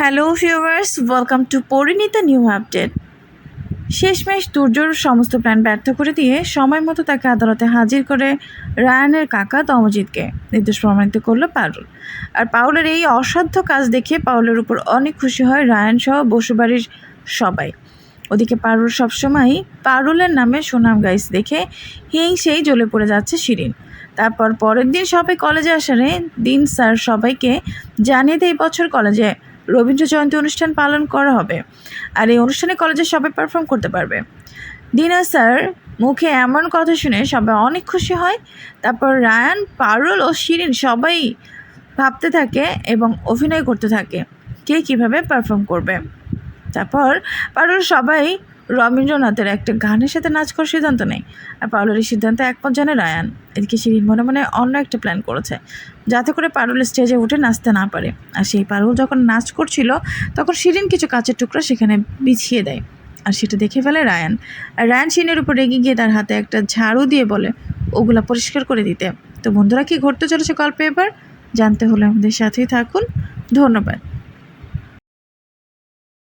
Hello viewers welcome to Parineeta new update শেষমেশ দুর্যোর সমস্ত প্ল্যান ব্যর্থ করে দিয়ে সময় মতো তাকে আদালতে হাজির করে রায়ানের কাকা তমজিৎকে নির্দোষ প্রমাণিত করল পারুল। আর পাউলের এই অসাধ্য কাজ দেখে পাউলের উপর অনেক খুশি হয় রায়ান সহ বসুবাড়ির সবাই। ওদিকে পারুল সবসময়ই পারুলের নামে সুনাম গাইস দেখে হেই সেই জ্বলে পড়ে যাচ্ছে শিরিন। তারপর পরের দিন সবাই কলেজে আসারে দিন স্যার সবাইকে জানিয়ে দেয় বছর কলেজে রবীন্দ্র জয়ন্তী অনুষ্ঠান পালন করা হবে আর এই অনুষ্ঠানে কলেজে সবাই পারফর্ম করতে পারবে। দিনা স্যার মুখে এমন কথা শুনে সবাই অনেক খুশি হয়। তারপর রায়ান, পারুল ও শিরিন সবাই ভাবতে থাকে এবং অভিনয় করতে থাকে। কে কীভাবে পারফর্ম করবে? তারপর পারুল সবাই রবীন্দ্রনাথের একটা গানের সাথে নাচ করার সিদ্ধান্ত নেই। আর পারুলের এই সিদ্ধান্তে একমত জানে রায়ান। এদিকে শিরিন মনে মনে অন্য একটা প্ল্যান করেছে, যাতে করে পারুল স্টেজে উঠে নাচতে না পারে। আর সেই পারুল যখন নাচ করছিল, তখন শিরিন কিছু কাঁচের টুকরা সেখানে বিছিয়ে দেয়। আর সেটা দেখে ফেলে রায়ান। আর রায়ান শিরিনের উপর রেগে গিয়ে তার হাতে একটা ঝাড়ু দিয়ে বলে, ওগুলা পরিষ্কার করে দিতে। তো বন্ধুরা, কি ঘটতে চলেছে গল্পে এবার? জানতে হলে আমাদের সাথেই থাকুন। ধন্যবাদ।